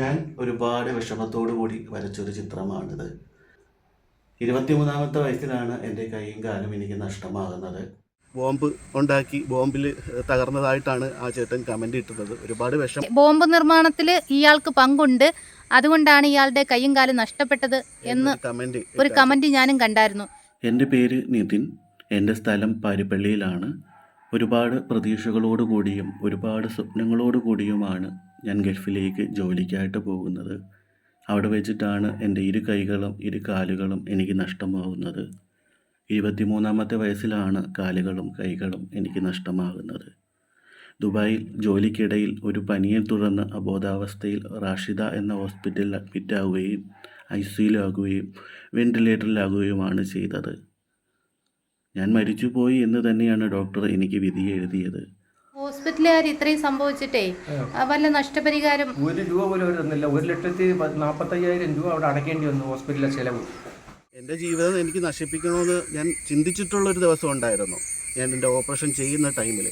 ഞാൻ ഒരുപാട് വിഷമത്തോടു കൂടി വരച്ചൊരു ചിത്രമാണിത്. ഇരുപത്തിമൂന്നാമത്തെ വയസ്സിലാണ് എന്റെ കൈയും കാലും എനിക്ക് നഷ്ടമാകുന്നത്. ബോംബ് ഉണ്ടാക്കി ബോംബിൽ തകർന്നതായിട്ടാണ് ആ ചേട്ടൻ കമന്റ് ഇട്ടുന്നത് ഒരുപാട് വിഷം ബോംബ് നിർമ്മാണത്തിൽ ഇയാൾക്ക് പങ്കുണ്ട്. അതുകൊണ്ടാണ് ഇയാളുടെ കൈയും കാലും നഷ്ടപ്പെട്ടത് എന്ന് കമന്റ് ഒരു കമന്റ് ഞാനും കണ്ടായിരുന്നു. എന്റെ പേര് നിതിൻ. എന്റെ സ്ഥലം പാരിപ്പള്ളിയിലാണ്. ഒരുപാട് പ്രതീക്ഷകളോടുകൂടിയും ഒരുപാട് സ്വപ്നങ്ങളോടു കൂടിയുമാണ് ഞാൻ ഗൾഫിലേക്ക് ജോലിക്കായിട്ട് പോകുന്നത്. അവിടെ വെച്ചിട്ടാണ് എന്റെ ഇരു കൈകളും ഇരു കാലുകളും എനിക്ക് നഷ്ടമാകുന്നത് ഇരുപത്തിമൂന്നാമത്തെ വയസ്സിലാണ് കാലുകളും കൈകളും എനിക്ക് നഷ്ടമാകുന്നത്. ദുബായിൽ ജോലിക്കിടയിൽ ഒരു പനിയെ തുടർന്ന് അബോധാവസ്ഥയിൽ റാഷിദ എന്ന ഹോസ്പിറ്റലിൽ അഡ്മിറ്റാവുകയും ഐ സിയിലാകുകയും വെന്റിലേറ്ററിലാകുകയുമാണ് ചെയ്തത്. ഞാൻ മരിച്ചുപോയി എന്ന് തന്നെയാണ് ഡോക്ടർ എനിക്ക് വിധി എഴുതിയത്. ഹോസ്പിറ്റലുകാർ ഇത്രയും സംഭവിച്ചിട്ടേ വല്ല നഷ്ടപരിഹാരം? ഒരു രൂപ പോലും അവർ തന്നില്ല. ഒരു ലക്ഷത്തി നാൽപ്പത്തയ്യായിരം രൂപ അവിടെ അടയ്ക്കേണ്ടി വന്നു ഹോസ്പിറ്റലിലെ ചെലവ്. എന്റെ ജീവിതം എനിക്ക് നശിപ്പിക്കണമെന്ന് ഞാൻ ചിന്തിച്ചിട്ടുള്ളൊരു ദിവസം ഉണ്ടായിരുന്നു. ഞാൻ എന്റെ ഓപ്പറേഷൻ ചെയ്യുന്ന ടൈമിൽ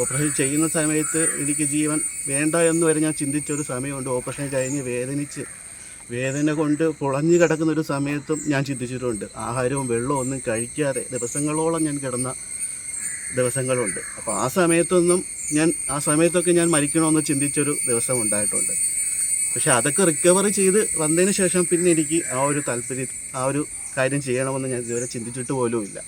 ഓപ്പറേഷൻ ചെയ്യുന്ന സമയത്ത് എനിക്ക് ജീവൻ വേണ്ട എന്ന് വരെ ഞാൻ ചിന്തിച്ചൊരു സമയമുണ്ട്. ഓപ്പറേഷൻ കഴിഞ്ഞ് വേദനിച്ച് വേദന കൊണ്ട് പുളഞ്ഞു കിടക്കുന്ന ഒരു സമയത്തും ഞാൻ ചിന്തിച്ചിട്ടുണ്ട്. ആഹാരവും വെള്ളവും ഒന്നും കഴിക്കാതെ ദിവസങ്ങളോളം ഞാൻ കിടന്ന ദിവസങ്ങളുണ്ട്. അപ്പോൾ ആ സമയത്തൊന്നും ഞാൻ ആ സമയത്തൊക്കെ ഞാൻ മരിക്കണമെന്ന് ചിന്തിച്ചൊരു ദിവസം ഉണ്ടായിട്ടുണ്ട് പക്ഷെ അതൊക്കെ റിക്കവർ ചെയ്ത് വന്നതിന് ശേഷം പിന്നെ എനിക്ക് ആ ഒരു താല്പര്യം ആ ഒരു കാര്യം ചെയ്യണമെന്ന് ഞാൻ ഇതുവരെ ചിന്തിച്ചിട്ട് പോലുമില്ല.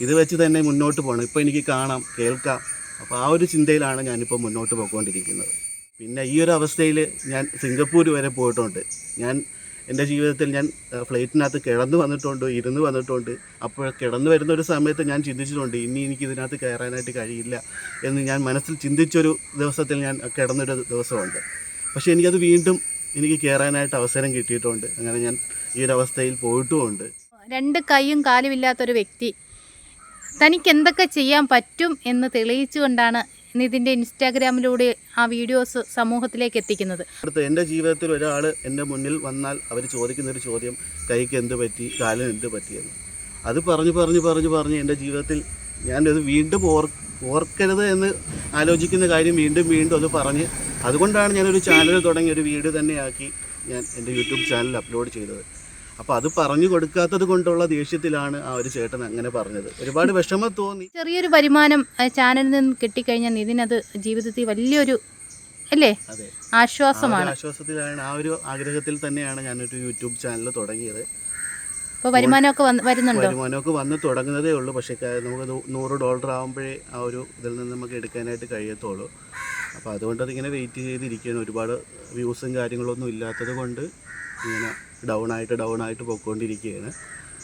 ഇത് വെച്ച് തന്നെ മുന്നോട്ട് പോകണം. ഇപ്പോൾ എനിക്ക് കാണാം കേൾക്കാം. അപ്പോൾ ആ ഒരു ചിന്തയിലാണ് ഞാനിപ്പോൾ മുന്നോട്ട് പോയിക്കൊണ്ടിരിക്കുന്നത്. പിന്നെ ഈ ഒരു അവസ്ഥയിൽ ഞാൻ സിംഗപ്പൂർ വരെ പോയിട്ടുണ്ട്. ഞാൻ എന്റെ ജീവിതത്തിൽ ഞാൻ ഫ്ലൈറ്റിനകത്ത് കിടന്നു വന്നിട്ടുണ്ട് ഇരുന്ന് വന്നിട്ടുണ്ട്. അപ്പോൾ കിടന്നു വരുന്ന ഒരു സമയത്ത് ഞാൻ ചിന്തിച്ചിട്ടുണ്ട് ഇനി എനിക്ക് ഇതിനകത്ത് കയറാനായിട്ട് കഴിയില്ല എന്ന് ഞാൻ മനസ്സിൽ ചിന്തിച്ചൊരു ദിവസത്തിൽ ഞാൻ കിടന്നൊരു ദിവസമുണ്ട്. പക്ഷേ എനിക്കത് വീണ്ടും എനിക്ക് കയറാനായിട്ട് അവസരം കിട്ടിയിട്ടുണ്ട്. അങ്ങനെ ഞാൻ ഈ ഒരു അവസ്ഥയിൽ പോയിട്ടുമുണ്ട്. രണ്ട് കൈയും കാലുമില്ലാത്തൊരു വ്യക്തി തനിക്ക് എന്തൊക്കെ ചെയ്യാൻ പറ്റും എന്ന് തെളിയിച്ചുകൊണ്ടാണ് നിതിന്റെ ഇൻസ്റ്റാഗ്രാമിലൂടെ ആ വീഡിയോസ് സമൂഹത്തിലേക്ക് എത്തിക്കുന്നത്. അടുത്ത് എന്റെ ജീവിതത്തിൽ ഒരാൾ എന്റെ മുന്നിൽ വന്നാൽ അവർ ചോദിക്കുന്നൊരു ചോദ്യം കൈക്ക് എന്ത് പറ്റി? കാലിന് എന്ത് പറ്റിയെന്ന് അത് പറഞ്ഞു പറഞ്ഞു പറഞ്ഞു പറഞ്ഞ് എന്റെ ജീവിതത്തിൽ ഞാനത് വീണ്ടും ഓർ ഓർക്കരുത് എന്ന് ആലോചിക്കുന്ന കാര്യം വീണ്ടും വീണ്ടും അത് പറഞ്ഞ് അതുകൊണ്ടാണ് ഞാനൊരു ചാനൽ തുടങ്ങി ഒരു വീഡിയോ തന്നെയാക്കി ഞാൻ എന്റെ യൂട്യൂബ് ചാനൽ അപ്ലോഡ് ചെയ്തത്. അപ്പോൾ അത് പറഞ്ഞു കൊടുക്കാത്തത് കൊണ്ടുള്ള ദേഷ്യത്തിലാണ് ആ ഒരു ചേട്ടൻ അങ്ങനെ പറഞ്ഞത്. ഒരുപാട് വിഷമം തോന്നി. ചെറിയൊരു വരുമാനം ചാനലിൽ നിന്ന് കിട്ടിക്കഴിഞ്ഞാൽ അത് ജീവിതത്തിൽ വലിയൊരു അല്ലേ? ആശ്വാസമാണ്. ആശ്വാസത്തിലാണ് ആ ഒരു ആഗ്രഹത്തിൽ തന്നെയാണ് ഞാനൊരു യൂട്യൂബ് ചാനൽ തുടങ്ങിയത്. ഇപ്പോൾ വരുമാനമൊക്കെ വരുന്നുണ്ടോ? വരുമാനമൊക്കെ വന്ന് തുടങ്ങുന്നതേ ഉള്ളൂ. പക്ഷേ നമുക്ക് നൂറ് ഡോളർ ആകുമ്പോഴേ ആ ഒരു ഇതിൽ നിന്ന് നമുക്ക് എടുക്കാനായിട്ട് കഴിയത്തുള്ളൂ. അപ്പോൾ അതുകൊണ്ട് അതിങ്ങനെ വെയിറ്റ് ചെയ്തിരിക്കുകയാണ്. ഒരുപാട് വ്യൂസും കാര്യങ്ങളൊന്നും ഇല്ലാത്തത് കൊണ്ട് ഇങ്ങനെ ഡൗൺ ആയിട്ട് ഡൗൺ ആയിട്ട് പോയിക്കൊണ്ടിരിക്കുകയാണ്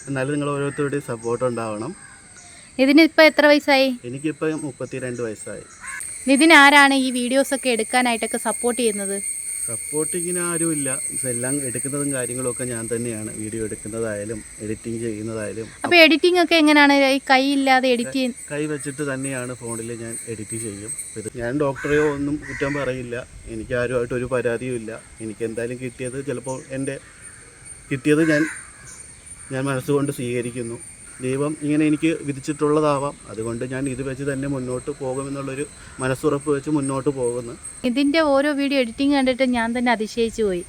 എന്നാലും നിങ്ങൾ ഓരോരുത്തരുടെയും സപ്പോർട്ട് ഉണ്ടാവണം. നിതിന് ഇപ്പോൾ എത്ര വയസ്സായി? എനിക്കിപ്പോൾ മുപ്പത്തി രണ്ട് വയസ്സായി. നിതിൻ ആരാണ് ഈ വീഡിയോസൊക്കെ എടുക്കാനായിട്ടൊക്കെ സപ്പോർട്ട് ചെയ്യുന്നത്? സപ്പോർട്ടിങ്ങിന് ആരുമില്ല എല്ലാം എടുക്കുന്നതും കാര്യങ്ങളും ഒക്കെ ഞാൻ തന്നെയാണ്. വീഡിയോ എടുക്കുന്നതായാലും എഡിറ്റിംഗ് ചെയ്യുന്നതായാലും. അപ്പോൾ എഡിറ്റിംഗ് ഒക്കെ എങ്ങനെയാണ്? ഈ കൈ ഇല്ലാതെ എഡിറ്റ് ചെയ്യുന്നത് കൈ വെച്ചിട്ട് തന്നെയാണ് ഫോണിൽ ഞാൻ എഡിറ്റ് ചെയ്യും. ഇത് ഞാൻ ഡോക്ടറെയോ ഒന്നും കുറ്റം പറയില്ല. എനിക്ക് ആരുമായിട്ട് ഒരു പരാതിയും ഇല്ല. എനിക്ക് എന്തായാലും കിട്ടിയത് ചിലപ്പോൾ എന്റെ കിട്ടിയത് ഞാൻ ഞാൻ മനസ്സുകൊണ്ട് സ്വീകരിക്കുന്നു. ദൈവം ഇങ്ങനെ എനിക്ക് വിധിച്ചിട്ടുള്ളതാവാം. അതുകൊണ്ട് ഞാൻ ഇത് വെച്ച് തന്നെ മുന്നോട്ട് പോകുമെന്നുള്ളൊരു മനസ്സുറപ്പ് വെച്ച് മുന്നോട്ട് പോകുന്നു. ഇതിന്റെ ഓരോ വീഡിയോ എഡിറ്റിംഗ് കണ്ടിട്ട് ഞാൻ തന്നെ അതിശയിച്ചു പോയി.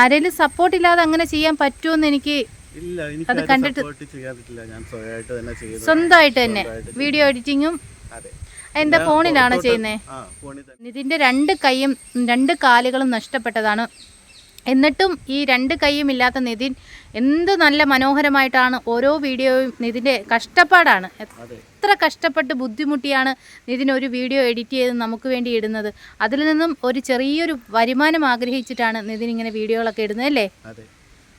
ആരെങ്കിലും സപ്പോർട്ട് ഇല്ലാതെ അങ്ങനെ ചെയ്യാൻ പറ്റുമെന്ന് എനിക്ക് ഇല്ല അത് എനിക്ക് കണ്ടിട്ട് ഞാൻ തന്നെ ചെയ്യുന്നു സ്വന്തമായിട്ട് തന്നെ വീഡിയോ എഡിറ്റിങ്ങും എന്റെ ഫോണിലാണ് ചെയ്യുന്നത് ഇതിന്റെ രണ്ട് കൈയും രണ്ട് കാലുകളും നഷ്ടപ്പെട്ടതാണ് എന്നിട്ടും ഈ രണ്ട് കൈയും ഇല്ലാത്ത നിതിൻ എന്ത് നല്ല മനോഹരമായിട്ടാണ് ഓരോ വീഡിയോയും നിതിന്റെ കഷ്ടപ്പാടാണ്. എത്ര കഷ്ടപ്പെട്ട് ബുദ്ധിമുട്ടിയാണ് നിതിൻ ഒരു വീഡിയോ എഡിറ്റ് ചെയ്ത് നമുക്ക് വേണ്ടി ഇടുന്നത്. അതിൽ നിന്നും ഒരു ചെറിയൊരു വരുമാനം ആഗ്രഹിച്ചിട്ടാണ് നിതിൻ ഇങ്ങനെ വീഡിയോകളൊക്കെ ഇടുന്നത് അല്ലേ? അതെ.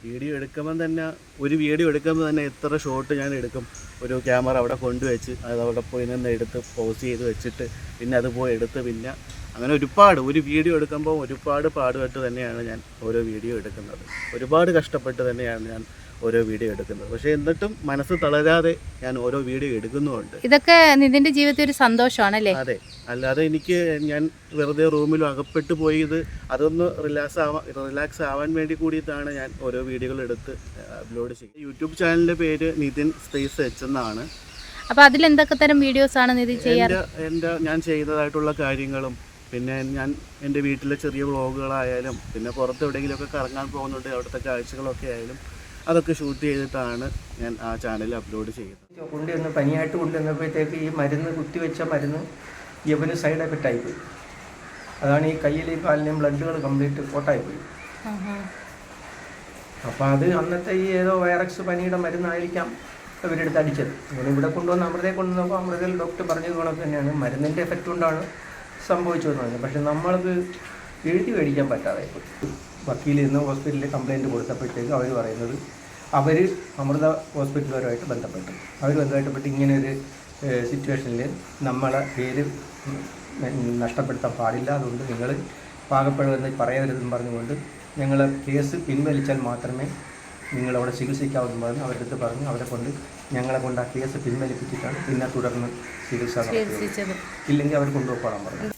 വീഡിയോ എടുക്കുമ്പോൾ തന്നെ ഒരു വീഡിയോ എടുക്കുമ്പോൾ തന്നെ എത്ര ഷോട്ട് ഞാൻ എടുക്കും. ഒരു ക്യാമറ അവിടെ കൊണ്ടുവച്ച് അത് അവിടെ പോയി നിന്ന് എടുത്ത് പോസ് ചെയ്ത് വെച്ചിട്ട് പിന്നെ അത് പോയി എടുത്ത് പിന്നെ അങ്ങനെ ഒരുപാട് ഒരു വീഡിയോ എടുക്കുമ്പോൾ ഒരുപാട് പാടുപെട്ട് തന്നെയാണ് ഞാൻ ഓരോ വീഡിയോ എടുക്കുന്നത്. ഒരുപാട് കഷ്ടപ്പെട്ട് തന്നെയാണ് ഞാൻ ഓരോ വീഡിയോ എടുക്കുന്നത്. പക്ഷേ എന്നിട്ടും മനസ്സ് തളരാതെ ഞാൻ ഓരോ വീഡിയോ എടുക്കുന്നുമുണ്ട്. ഇതൊക്കെ നിതിന്റെ ജീവിതത്തിൽ ഒരു സന്തോഷമാണല്ലേ? അതെ. അല്ലാതെ എനിക്ക് ഞാൻ വെറുതെ റൂമിൽ അകപ്പെട്ടു പോയി ഇത് അതൊന്ന് റിലാക്സ് ആവാൻ റിലാക്സ് ആവാൻ വേണ്ടി കൂടിയിട്ടാണ് ഞാൻ ഓരോ വീഡിയോകൾ എടുത്ത് അപ്ലോഡ് ചെയ്യുന്നത്. യൂട്യൂബ് ചാനലിന്റെ പേര് നിതിൻ സ്പേസ് എച്ച് എന്നാണ്. അപ്പോൾ അതിൽ എന്തൊക്കെ തരം വീഡിയോസ് ആണ് നിതിൻ ചെയ്യാറ്? എന്റെ ഞാൻ ചെയ്തതായിട്ടുള്ള കാര്യങ്ങളും പിന്നെ ഞാൻ എന്റെ വീട്ടിലെ ചെറിയ വ്ളോഗുകളായാലും പിന്നെ പുറത്ത് എവിടെയെങ്കിലുമൊക്കെ കറങ്ങാൻ പോകുന്നുണ്ട് അവിടുത്തെ കാഴ്ചകളൊക്കെ ആയാലും അതൊക്കെ ഷൂട്ട് ചെയ്തിട്ടാണ് ഞാൻ ആ ചാനലിൽ അപ്ലോഡ് ചെയ്യുന്നത്. കൊണ്ടുവന്ന് പനിയായിട്ട് കൊണ്ടുവന്നപ്പോഴത്തേക്ക് ഈ മരുന്ന് കുത്തിവെച്ച മരുന്ന് യവന് സൈഡ് എഫക്റ്റ് ആയിപ്പോയി. അതാണ് ഈ കയ്യിലെയും കാലിലെയും ബ്ലഡുകൾ കംപ്ലീറ്റ് കോട്ടായിപ്പോയി. അപ്പോൾ അത് അന്നത്തെ ഈ ഏതോ വൈറക്സ് പനിയുടെ മരുന്നായിരിക്കാം ഇവരെടുത്ത് അടിച്ചത്. ഇവിടെ കൊണ്ടുവന്ന് അമൃതയെ കൊണ്ടുവന്നപ്പോൾ അമൃതയിൽ ഡോക്ടർ പറഞ്ഞത് കണക്ക് തന്നെയാണ്. മരുന്നിന്റെ എഫക്റ്റ് കൊണ്ടാണ് സംഭവിച്ചതെന്ന് പറഞ്ഞു. പക്ഷെ നമ്മളത് എഴുതി മേടിക്കാൻ പറ്റാതെ വക്കീലിൽ നിന്ന് ഹോസ്പിറ്റലിൽ കംപ്ലയിന്റ് കൊടുത്തപ്പോഴത്തേക്ക് അവർ പറയുന്നത് അവർ അമൃത ഹോസ്പിറ്റലുകാരുമായിട്ട് ബന്ധപ്പെട്ടു. അവർ ബന്ധപ്പെട്ടപ്പെട്ട് ഇങ്ങനെയൊരു ഒരു സിറ്റുവേഷനിൽ നമ്മളെ പേര് നഷ്ടപ്പെടുത്താൻ പാടില്ല. അതുകൊണ്ട് നിങ്ങൾ പാകപ്പെടുമെന്ന് പറയരുതെന്ന് പറഞ്ഞുകൊണ്ട് ഞങ്ങൾ കേസ് പിൻവലിച്ചാൽ മാത്രമേ നിങ്ങളവിടെ ചികിത്സിക്കാവെന്ന് പറഞ്ഞ് അവരുടെ അടുത്ത് പറഞ്ഞ്. അവരെ കൊണ്ട് ഞങ്ങളെ കൊണ്ട് ആ കേസ് പിൻവലിപ്പിച്ചിട്ടാണ് പിന്നെ തുടർന്ന് ചികിത്സ ഇല്ലെങ്കിൽ അവർ കൊണ്ടുപോകാൻ പറഞ്ഞു.